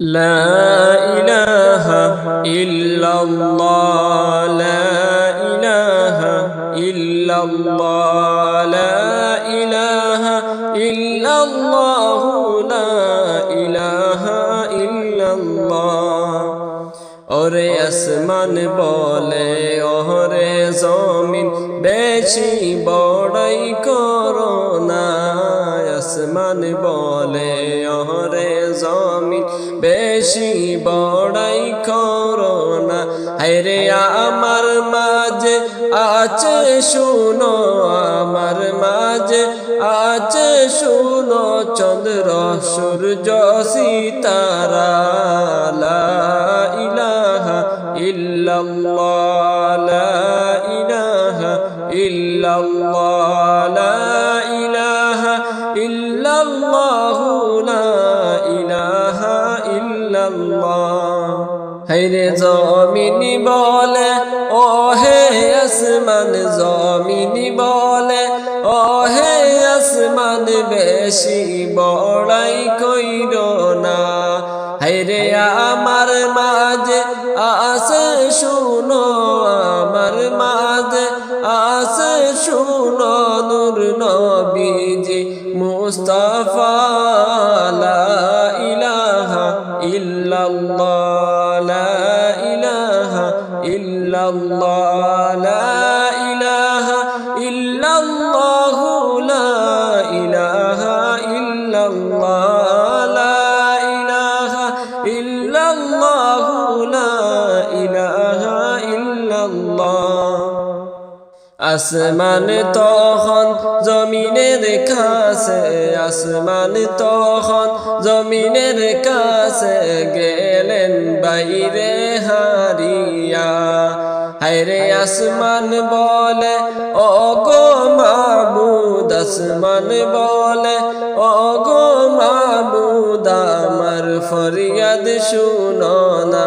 لا إله إلا الله لا إله إلا الله لا إله إلا الله لا إله إلا الله ওরে আসমান বলে ওরে জমিন বেশি বড়াই করো না আসমান বলে ওরে জমিন বেশি বড়াই করো না। হায়রে আমার মাঝে আছে, শুনো, আমার মাঝে আছে, শুনো, চন্দ্র, সূর্য, সিতারা ইলাহা ইল্লাল্লাহ ইলাহা ইল্লাল্লাহ ইল্লাল্লাহ। হাইরে জমিনি বলে ও হে আসমান, জমিনি বলে ও হে আসমান, বেশি বড়াই কইর না। হাইরে আমার মাঝে আসে শুনো আমার মাঝে আসে শুনো নূর নবীজি মুস্তাফা ইল্লাল্লাহ লা ইলাহা ইল্লাল্লাহ লা আসমান তখন জমিনের কাছে, আসমান তখন জমিনের কাছে গেলেন বাইরে হারিয়া। হায়রে আসমান বলে ও গো মাবুদ, আসমান বলে ও গো মাবুদ, আমার ফরিয়াদ শুনো না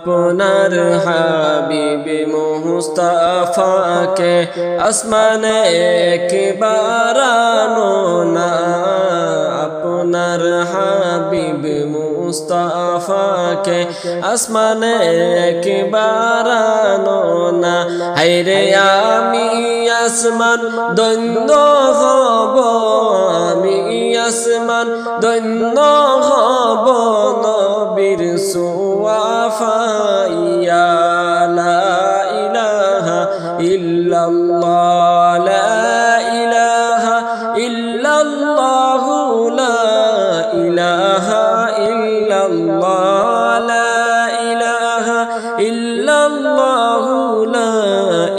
আপনার হাবিব মুস্তাফাকে আসমানে একবার আনো না। আপনার হাবিব মুস্তাফাকে আসমানে একবার আনো না। হাইরে আমি আসমান, দৈন্য হব আমি আসমান, দৈন্য হব নবীর সুয়াফাইয়া লা ইলাহা ইল্লাল্লাহ লা ইলাহা ইল্লাল্লাহ লা ইলাহা ইল্লাল্লাহ লা ইলাহা ইল্লাল্লাহ লা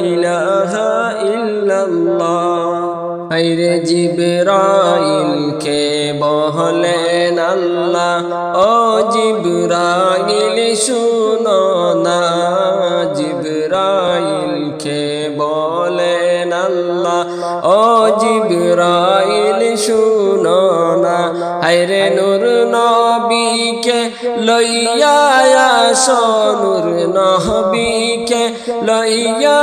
ইলাহা ইল্লাল্লাহ আইরে জিবরাইল কে বহলেন আল্লাহ, ও জিবরাইল শুনো না। জিবরাইল কে বলেন আল্লাহ, ও জিবরাইল শুনো না। আইরে নূর নবীকে লইয়া আসো, নূর নবীকে লইয়া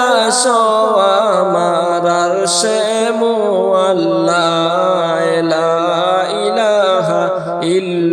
আসো, আমার আরশে মুআল্লাহ।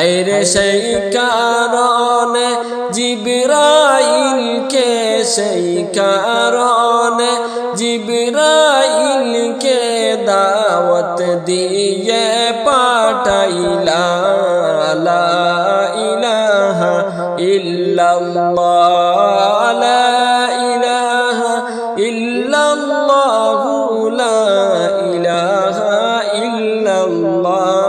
হায়রে সেই কারণে জিবরাইলকে সেই কারণে জিবরাইলকে দাওয়াত দিয়ে পাঠাইলা ইলাহা ইল্লাল্লাহ লা ইলাহা ইল্লাল্লাহু লা ইলাহা ইল্লাল্লাহ।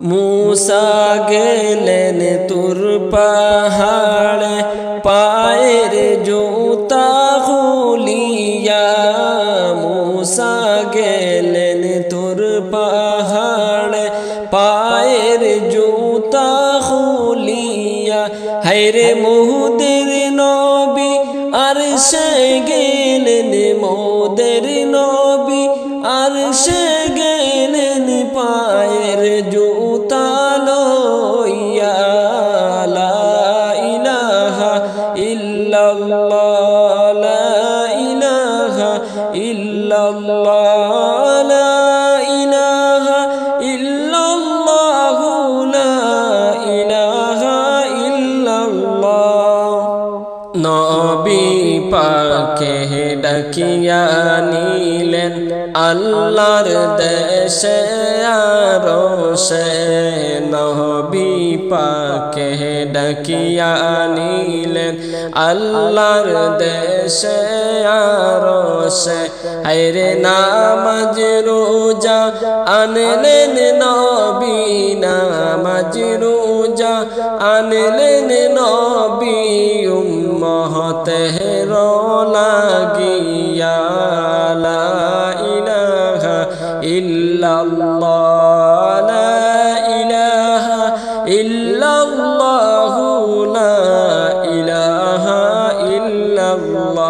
মুসা গেলেন তুর পাহাড়ে পায়ের জুতা খুলিয়া মুসা গেলেন তুর পাহাড়ে পায়ের জুতা খুলিয়া হাইরে মুহুদের নবী আর সে গেলেন মোদের জুতা নিলেন আল্লাহর দেশে আরও সে নবী পাকে ডাকিয়া নিলেন আল্লাহর দেশে আরও সে, হায়রে নামাজ রোজা আনলেন নবী, নামাজ রোজা আনলেন নবী উম্মতে লাগিয়া الله